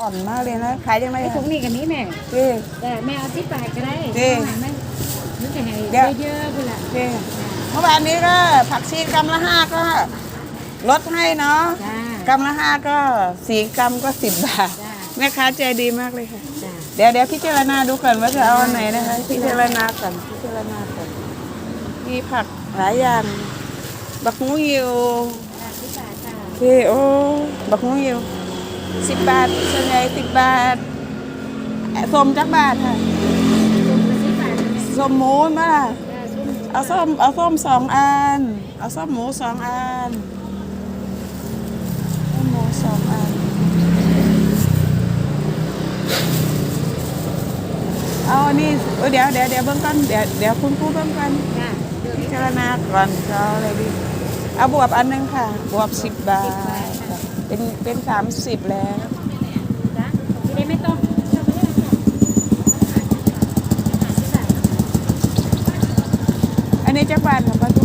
อ่อนมากเลยนะขายยังไงไอ้อะถุงนี้กับนี้แม่เจ้แต่แม่เอาที่ปากก็ได้เด้แม่นึกจะให้เดี๋ยวเยอะๆพุ่นละเจ้เมื่อวานนี้ก็ผักชีกรัมละห้าก็ลดให้เนาะจ้ากรัมละห้าก็สี่กรัมก็สิบบาทจ้าแม่ค้าใจดีมากเลยค่ะจ้าเดี๋ยวเดี๋ยวพิจารณาดูก่อนว่าจะเอาอันไหนนะคะ พิจารณาก่อนพิจารณาก่อนมีผักหลายอย่างบักงูยิวจ้าที่ปากค่ะพี่โอ้บักงูยิว สิบบาทส่วนใหญ่สิบบาทเอ่อส้มจักบาทค่ะถุงละที่ปากนะแม่ส้มหมูมาล่ะจ้าส้มเอาส้มเอาส้มสองอัน เอาส้มหมูสองอันส้มหมูสองอัน เอาอันนี้เอ้ยเดี๋ยวเดี๋ยวเดี๋ยวเบิ่งก่อนเดี๋ยวเดี๋ยวคุณครูเบิ่งก่อนจ้าเดี๋ยวพิจารณาก่อนจะเอาอะไรดี เอาบวบอันหนึงค่ะ บวบสิบบาท เป็นเป็นสามสิบแล้วจ้าที่ได้ไม่ต้องเอาไปเลยค่ะหาที่ปากอันนี้จักบาทค่ะป้า